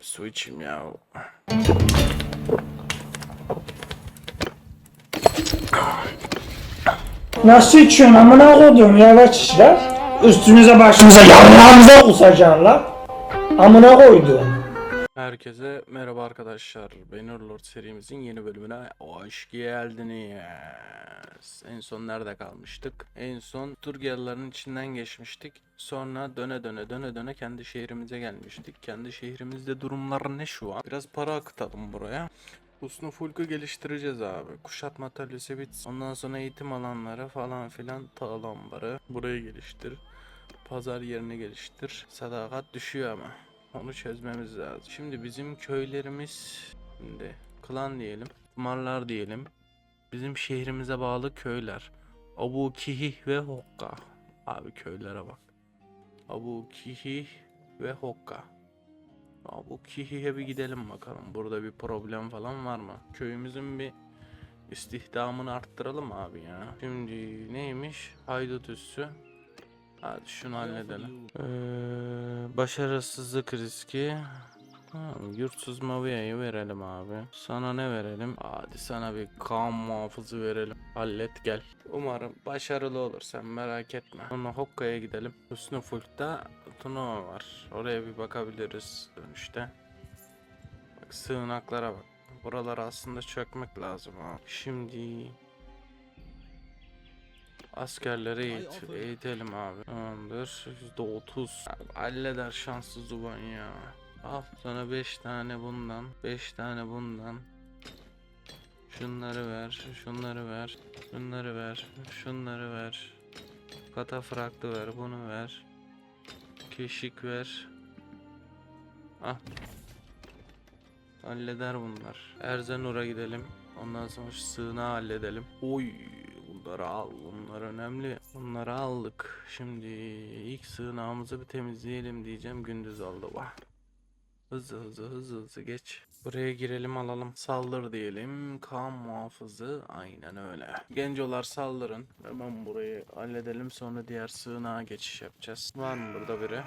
Bir su içeyim ya. Nasıl içiyorsun amına koyduğum yavaş işler. Üstümüze başımıza yanlarımıza kusacaklar. Amına koyduğum. Herkese merhaba arkadaşlar. Bannerlord serimizin yeni bölümüne hoş geldiniz. En son nerede kalmıştık? En son Turgellerin içinden geçmiştik. Sonra döne döne döne döne kendi şehrimize gelmiştik. Kendi şehrimizde durumlar ne şu an? Biraz para akıtalım buraya. Husnu Fulk'u geliştireceğiz abi. Kuşatma atölyesi bitsin. Ondan sonra eğitim alanları falan filan tağlamları. Burayı geliştir. Pazar yerini geliştir. Sadakat düşüyor ama. Onu çözmemiz lazım. Şimdi bizim köylerimiz şimdi klan diyelim. Marlar diyelim. Bizim şehrimize bağlı köyler. Abu Kihih ve Hokka. Abi köylere bak. Abu Kihih ve Hokka. Abu Kihih'e bir gidelim bakalım. Burada bir problem falan var mı? Köyümüzün bir istihdamını arttıralım abi ya. Şimdi neymiş? Haydut üssü. Hadi şunu halledelim. Ee, başarısızlık riski. Ha, yurtsuz Mavia'yı verelim abi. Sana ne verelim? Hadi sana bir kan muhafızı verelim. Hallet gel. Umarım başarılı olur sen merak etme. Sonra Hokka'ya gidelim. Hüsnü Fulk'ta turnuva var. Oraya bir bakabiliriz dönüşte. Bak sığınaklara bak. Buraları aslında çökmek lazım abi. Şimdi Askerleri eğit eğitelim abi. Tamamdır. %30. Abi, halleder şanslı Zuban ya. Al sana 5 tane bundan. 5 tane bundan. Şunları ver. Şunları ver. Şunları ver. Şunları ver. Katafraklı ver. Bunu ver. Keşik ver. Ah. Halleder bunlar. Erzenur'a gidelim. Ondan sonra şu sığınağı halledelim. Oy bunları al. Bunlar önemli. Bunları aldık. Şimdi ilk sığınağımızı bir temizleyelim diyeceğim. Gündüz oldu. Vah. Hızlı hızlı hızlı hızlı geç. Buraya girelim alalım. Saldır diyelim. Kan muhafızı. Aynen öyle. Gencolar saldırın. Hemen burayı halledelim. Sonra diğer sığınağa geçiş yapacağız. Var mı burada biri?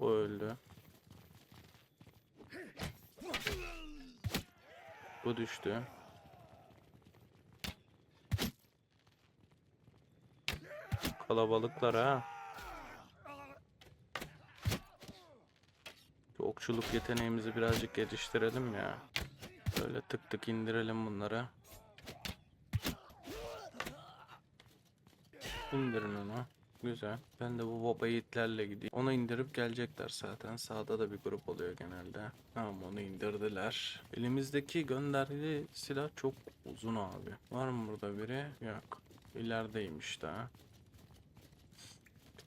Bu öldü. Bu düştü. Kalabalıklar ha. Okçuluk yeteneğimizi birazcık geliştirelim ya. Böyle tık tık indirelim bunları. İndirin onu. Güzel. Ben de bu baba yiğitlerle gideyim. Onu indirip gelecekler zaten. Sağda da bir grup oluyor genelde. Tamam onu indirdiler. Elimizdeki gönderdiği silah çok uzun abi. Var mı burada biri? Yok. İlerideymiş daha.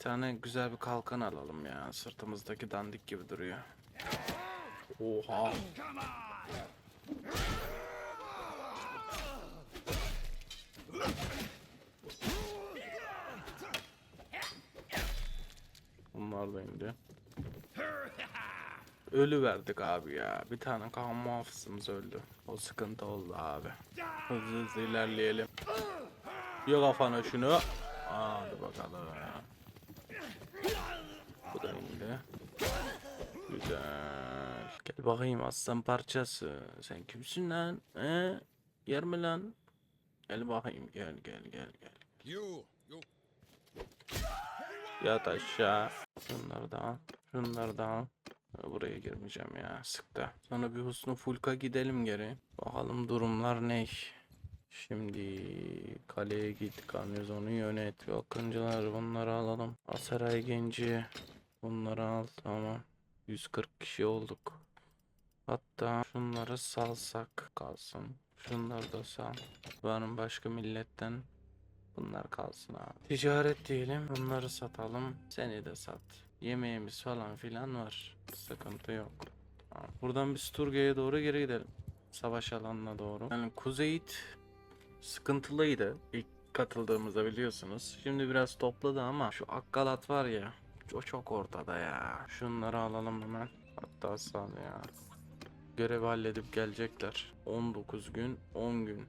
Tane güzel bir kalkan alalım ya. Sırtımızdaki dandik gibi duruyor. Oha. Bunlar da indi. Ölü verdik abi ya. Bir tane kan muhafızımız öldü. O sıkıntı oldu abi. Hızlı hızlı ilerleyelim. Yok kafana şunu. Hadi bakalım. Bu da indi. Güzel. Gel bakayım aslan parçası. Sen kimsin lan? He? Yer mi lan? Gel bakayım gel gel gel gel. Yat aşağı. Şunları da al. Şunları da al. Buraya girmeyeceğim ya. Sıktı. Sonra bir Husnu Fulk'a gidelim geri. Bakalım durumlar ne? Şimdi kaleye git. Garnizonu yönet. Akıncılar bunları alalım. Asaray Genci. Bunları al. Tamam. 140 kişi olduk. Hatta şunları salsak kalsın. Şunları da sal. Var mı başka milletten Bunlar kalsın abi. Ticaret diyelim. Bunları satalım. Seni de sat. Yemeğimiz falan filan var. Sıkıntı yok. Buradan bir Sturga'ya doğru geri gidelim. Savaş alanına doğru. Yani Kuzeyit sıkıntılıydı. İlk katıldığımızda biliyorsunuz. Şimdi biraz topladı ama şu Akkalat var ya. O çok ortada ya. Şunları alalım hemen. Hatta sal ya. Görevi halledip gelecekler. 19 gün, 10 gün.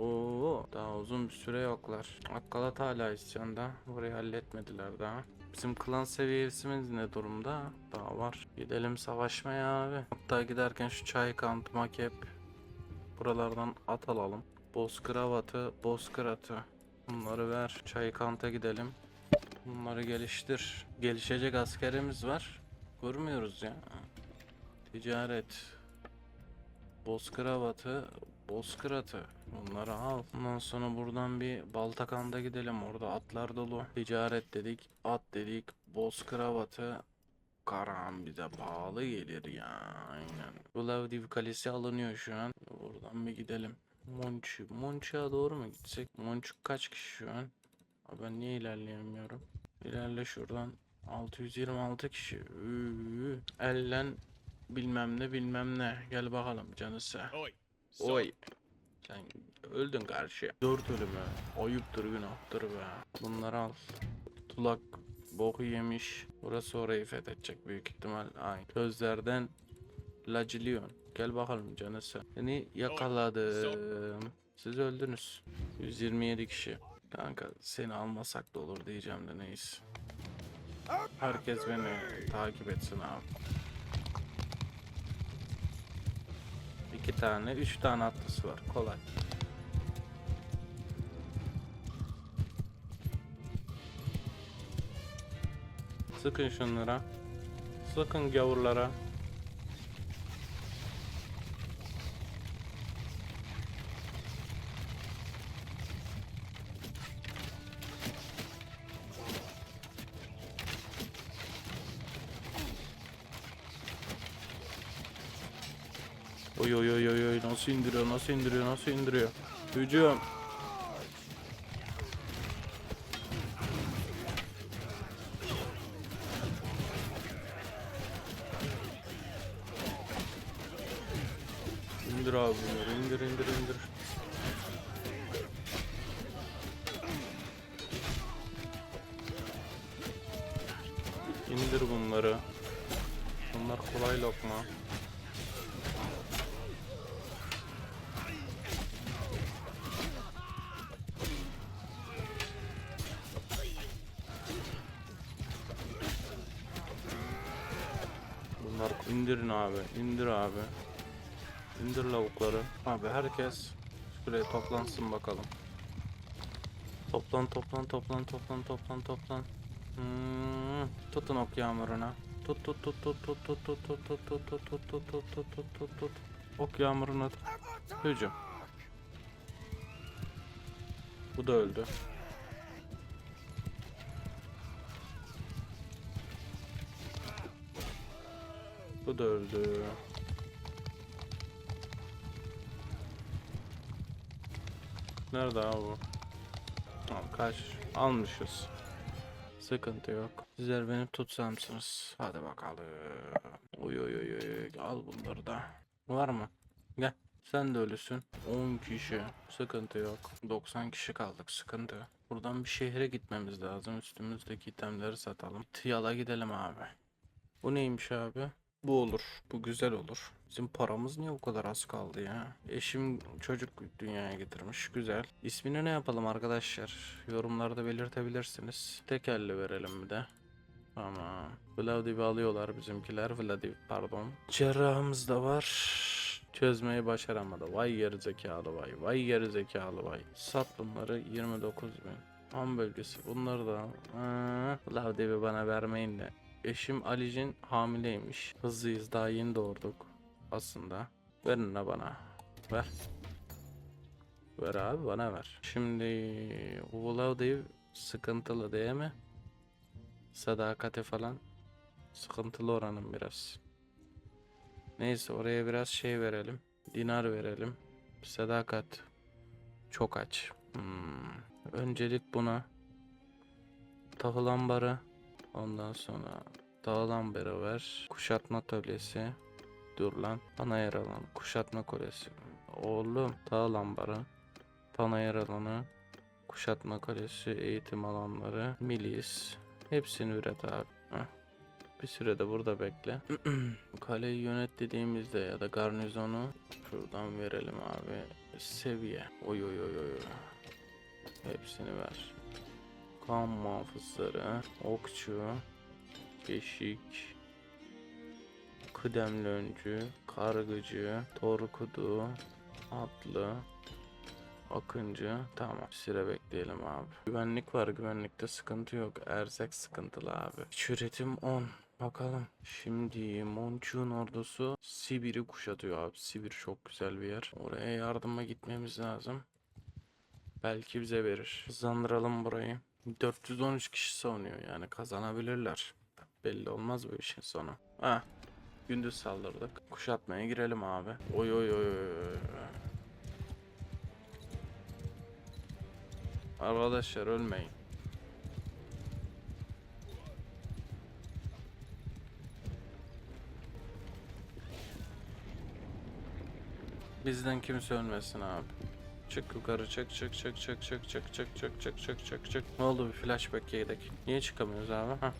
Oo, daha uzun bir süre yoklar. Akkalat hala isyanda. Burayı halletmediler daha. Bizim klan seviyesimiz ne durumda? Daha var. Gidelim savaşmaya abi. Hatta giderken şu çay kant, makep buralardan at alalım. Boz kravatı, boz kıratı. Bunları ver. Çay kanta gidelim. Bunları geliştir. Gelişecek askerimiz var. Görmüyoruz ya. Ticaret. Boz kravatı, boz kıratı. Bunları al. Ondan sonra buradan bir Baltakan'da gidelim. Orada atlar dolu. Ticaret dedik, at dedik, boz kravatı. Karan bize pahalı gelir ya. Aynen. Plovdiv Kalesi alınıyor şu an. Buradan bir gidelim. Monçu. Monçu'ya doğru mu gitsek? Monçuk kaç kişi şu an? Abi ben niye ilerleyemiyorum? İlerle şuradan. 626 kişi. Üü. Ellen bilmem ne bilmem ne. Gel bakalım canısı. Oi. Oy. Sen öldün karşıya. Dört ölümü. Ayıptır günahtır be. Bunları al. Tulak boku yemiş. Burası orayı fethedecek büyük ihtimal. Ay. Gözlerden Lacilion. Gel bakalım canısı. Seni yakaladım. Siz öldünüz. 127 kişi. Kanka seni almasak da olur diyeceğim de neyse. Herkes beni takip etsin abi. İki tane, üç tane atlısı var. Kolay. Sıkın şunlara. Sıkın gavurlara. Oy oy oy oy oy nasıl indiriyor nasıl indiriyor nasıl indiriyor. Hücum. İndir abi bunları indir indir indir. İndir bunları. Bunlar kolay lokma. İndirin abi, indir abi. İndir lavukları. Abi herkes şuraya toplansın bakalım. Toplan, toplan, toplan, toplan, toplan, toplan. Hmm, tutun ok yağmuruna. Tut tut tut tut tut tut tut tut tut tut tut tut tut tut tut tut tut tut. Ok yağmuruna hücum. Bu da öldü. Bu da öldü. Nerede abi bu? Tamam kaç almışız. Sıkıntı yok. Sizler beni tutsamsınız. Hadi bakalım. Oy oy oy oy. Al bunları da. Var mı? Gel. Sen de ölüsün. 10 kişi. Sıkıntı yok. 90 kişi kaldık. Sıkıntı. Buradan bir şehre gitmemiz lazım. Üstümüzdeki itemleri satalım. Tiyala gidelim abi. Bu neymiş abi? Bu olur. Bu güzel olur. Bizim paramız niye o kadar az kaldı ya? Eşim çocuk dünyaya getirmiş. Güzel. İsmini ne yapalım arkadaşlar? Yorumlarda belirtebilirsiniz. Tekelli verelim bir de. Tamam. Vladiv'i alıyorlar bizimkiler. Vladiv pardon. Cerrahımız da var. Çözmeyi başaramadı. Vay geri zekalı vay. Vay geri zekalı vay. Sat bunları 29 bin. Ham bölgesi. Bunları da Vladiv'i bana vermeyin de. Eşim Alicin hamileymiş. Hızlıyız daha yeni doğurduk aslında. Verin la bana. Ver. Ver abi bana ver. Şimdi Vladimir sıkıntılı değil mi? Sadakati falan sıkıntılı oranın biraz. Neyse oraya biraz şey verelim. Dinar verelim. Sadakat çok aç. Hmm. Öncelik buna. Tahıl ambarı. Ondan sonra tahıl ambarı ver. Kuşatma atölyesi. Dur lan. Bana yer alan. Kuşatma kolesi. Oğlum tahıl ambarı. Bana yer alanı. Kuşatma kalesi, eğitim alanları, milis. Hepsini üret abi. Heh. Bir sürede burada bekle. Kaleyi yönet dediğimizde ya da garnizonu şuradan verelim abi. Seviye. Oy oy oy. oy. Hepsini ver. Kan muhafızları, okçu, beşik, kıdemli öncü, kargıcı, torkudu, atlı, akıncı. Tamam sıra bekleyelim abi. Güvenlik var güvenlikte sıkıntı yok. Erzak sıkıntılı abi. İç üretim 10. Bakalım. Şimdi Monçuk'un ordusu Sibir'i kuşatıyor abi. Sibir çok güzel bir yer. Oraya yardıma gitmemiz lazım. Belki bize verir. Hızlandıralım burayı. 413 kişi savunuyor yani kazanabilirler. Belli olmaz bu işin sonu. Ha. Gündüz saldırdık. Kuşatmaya girelim abi. Oy oy oy oy. Arkadaşlar ölmeyin. Bizden kimse ölmesin abi. Çık yukarı çık çık çık çık çık çık çık çık çık çık çık çık. Ne oldu bir flashback yedik. Niye çıkamıyoruz abi? Hah.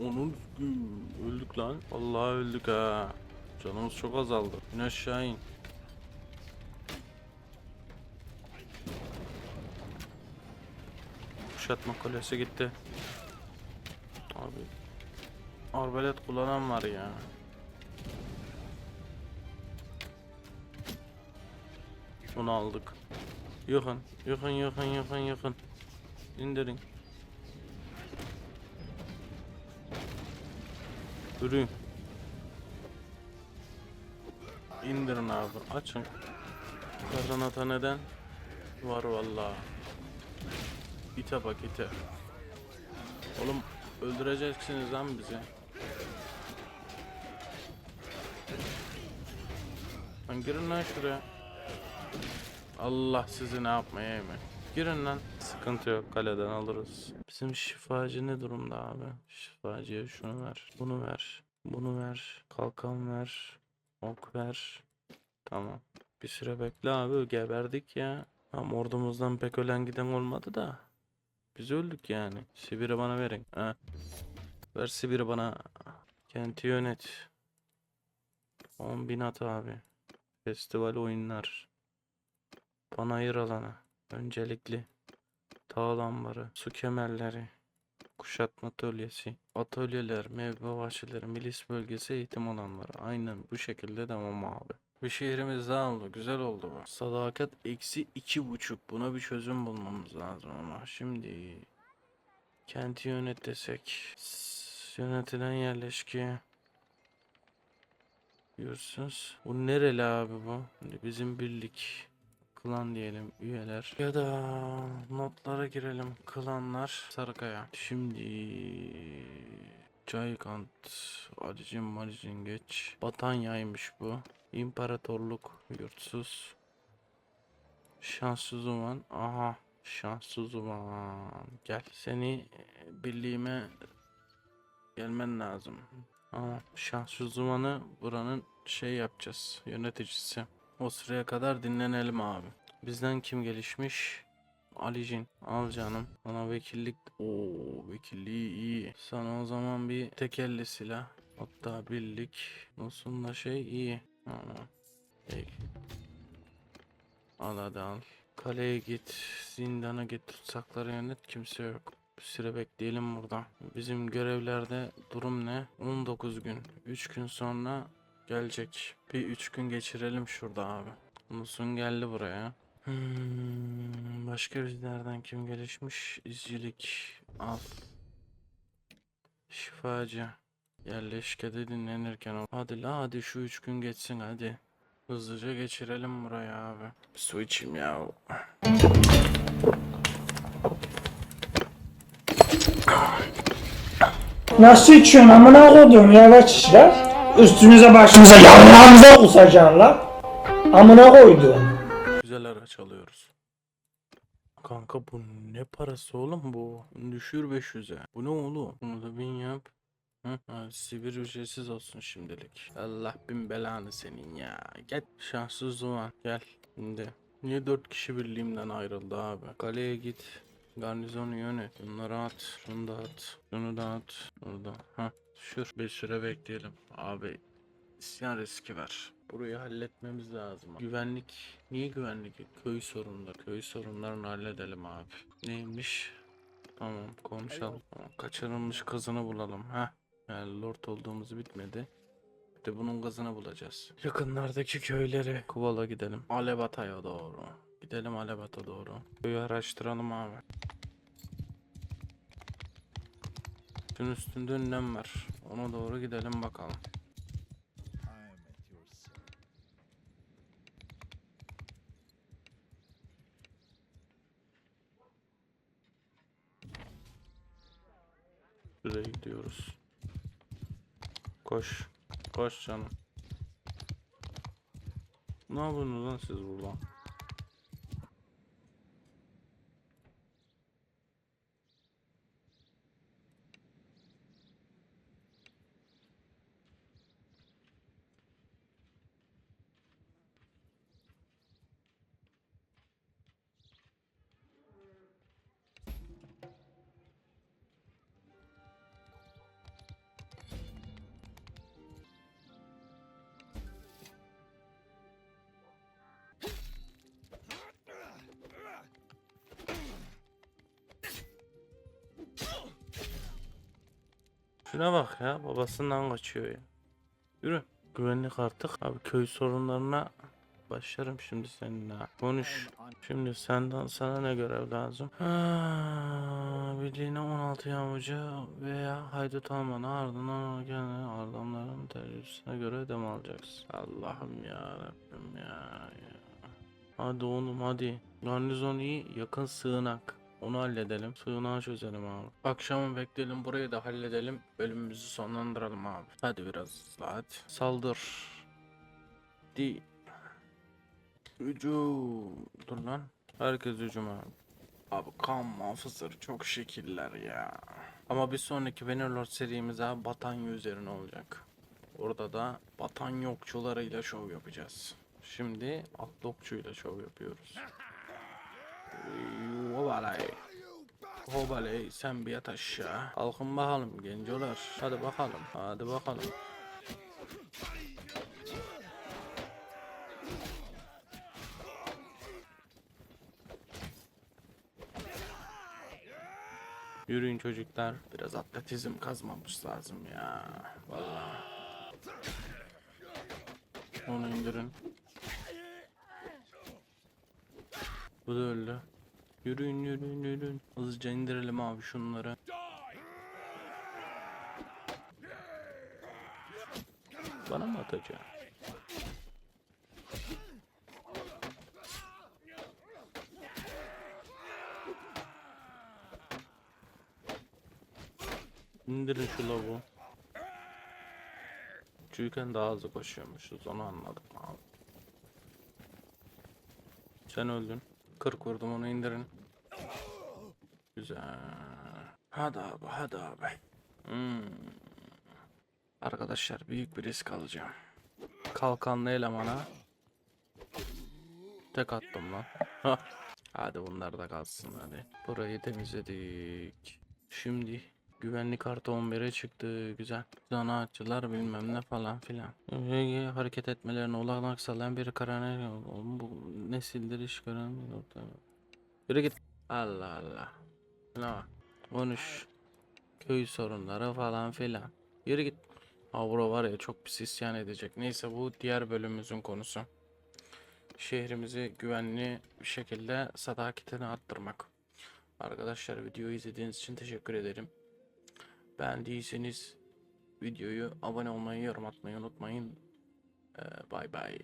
Onun öldük lan. Vallahi öldük ha. Canımız çok azaldı. İn aşağı in. Kuşatma kulesi gitti. Abi. Arbalet kullanan var ya. Bunu aldık. Yakın, yakın, yakın, yakın, yakın. İndirin. Yürüyün. İndirin abi. Açın. Yukarıdan ata neden? Var vallahi. İte bak ite. Oğlum öldüreceksiniz lan bizi. Lan girin lan şuraya. Allah sizi ne yapmaya emin. Girin lan. Sıkıntı yok kaleden alırız. Bizim şifacı ne durumda abi? Şifacıya şunu ver. Bunu ver. Bunu ver. Kalkan ver. Ok ver. Tamam. Bir süre bekle abi. Geberdik ya. Ama ordumuzdan pek ölen giden olmadı da. Biz öldük yani. Sibir'i bana verin. Ha. Ver Sibir'i bana. Kenti yönet. 10 bin at abi. Festival oyunlar. Panayır alanı. Öncelikli. Dağ lambarı. Su kemerleri. Kuşatma atölyesi. Atölyeler, meyve bahçeleri, milis bölgesi eğitim alanları. Aynen bu şekilde devam abi. Bir şehrimiz daha oldu. Güzel oldu bu. Sadakat eksi iki buçuk. Buna bir çözüm bulmamız lazım ama. Şimdi kenti yönet desek. Yönetilen yerleşki. Diyorsunuz. Bu nereli abi bu? Bizim birlik. Klan diyelim üyeler. Ya da notlara girelim. Klanlar. Sarıkaya. Şimdi Caykant, Alicin Maricin geç. Batanya'ymış bu. İmparatorluk yurtsuz. Şanssız Uman. Aha. Şanssız Uman. Gel. Seni birliğime gelmen lazım. Ama Şanssız Uman'ı buranın şey yapacağız. Yöneticisi. O sıraya kadar dinlenelim abi. Bizden kim gelişmiş? Alicin al canım. Ona vekillik. Oo vekilliği iyi. Sana o zaman bir tekelli silah. Hatta birlik. Olsun da şey iyi. Ama. Değil. Al hadi al. Kaleye git. Zindana git. Tutsakları yönet. Kimse yok. Bir süre bekleyelim burada. Bizim görevlerde durum ne? 19 gün. 3 gün sonra gelecek. Bir 3 gün geçirelim şurada abi. Musun geldi buraya. Hmm, başka bizlerden kim gelişmiş? İzcilik al. Şifacı. Yerleşkede dinlenirken. Hadi la hadi şu üç gün geçsin hadi. Hızlıca geçirelim buraya abi. Bir su içeyim ya. Nasıl içiyorsun amına koduğum yavaş işler. Üstünüze başımıza yavrağımıza kusacaksın lan. Amına koydum. Güzel araç alıyoruz. Kanka bu ne parası oğlum bu? Düşür 500'e. Bu ne oğlum? Bunu da bin yap. Hı? Ha, sivir ücretsiz olsun şimdilik. Allah bin belanı senin ya. Gel şanssız zaman gel. Şimdi. Niye dört kişi birliğimden ayrıldı abi? Kaleye git. Garnizonu yönet. Bunları at. Şunu da at. Şunu da at. Burada. Ha. Şur. Bir süre bekleyelim. Abi İsyan riski var. Burayı halletmemiz lazım. Güvenlik. Niye güvenlik? Köy sorunları. Köy sorunlarını halledelim abi. Neymiş? Tamam konuşalım. Kaçırılmış kızını bulalım. ha. Yani lord olduğumuz bitmedi. Bir de bunun kızını bulacağız. Yakınlardaki köyleri Kuvala gidelim. Alebata'ya doğru. Gidelim Alebat'a doğru. Köyü araştıralım abi. Şunun üstünde önlem var. Ona doğru gidelim bakalım. Şuraya gidiyoruz. Koş. Koş canım. Ne yapıyorsunuz lan siz burada? Şuna bak ya babasından kaçıyor ya. Yürü. Güvenlik artık. Abi köy sorunlarına başlarım şimdi seninle. Konuş. Şimdi senden sana ne görev lazım? Ha, bildiğine 16 yağmacı veya haydut almanı ardından kendi adamların tecrübesine göre ödeme alacaksın. Allah'ım ya Rabbim ya. ya. Hadi oğlum hadi. Garnizon iyi yakın sığınak. Onu halledelim. Sığınağı çözelim abi. Akşamı bekleyelim. Burayı da halledelim. Bölümümüzü sonlandıralım abi. Hadi biraz hadi. Saldır. Di. Hücum. Dur lan. Herkes hücum abi. Abi kan muhafızları çok şekiller ya. Ama bir sonraki Bannerlord serimiz abi Batanya üzerine olacak. Orada da Batan yokçularıyla şov yapacağız. Şimdi Atlokçuyla şov yapıyoruz. Hobalay. Hobalay sen bir yat aşağı. Kalkın bakalım gencolar. Hadi bakalım. Hadi bakalım. Yürüyün çocuklar. Biraz atletizm kazmamız lazım ya. Vallahi. Onu indirin. Bu da öldü. Yürüyün yürüyün yürüyün. Hızlıca indirelim abi şunları. Bana mı atacak? İndirin şu lavuğu. Çünkü daha hızlı koşuyormuşuz onu anladım abi. Sen öldün. 40 vurdum onu indirin. Güzel. Hadi abi hadi abi. Hmm. Arkadaşlar büyük bir risk alacağım. Kalkanlı elemana. Tek attım lan. Hadi bunlar da kalsın hadi. Burayı temizledik. Şimdi güvenlik kartı 11'e çıktı. Güzel. Zanaatçılar bilmem ne falan filan. Ee, Hareket etmelerine olanak sağlayan bir karar. Bu nesildir iş gören. Yürü git. Allah Allah. Ne var? Konuş. Köy sorunları falan filan. Yürü git. Avro var ya çok pis isyan edecek. Neyse bu diğer bölümümüzün konusu. Şehrimizi güvenli bir şekilde sadakatini arttırmak. Arkadaşlar videoyu izlediğiniz için teşekkür ederim. Beğendiyseniz videoyu abone olmayı, yorum atmayı unutmayın. Ee, Bay bay.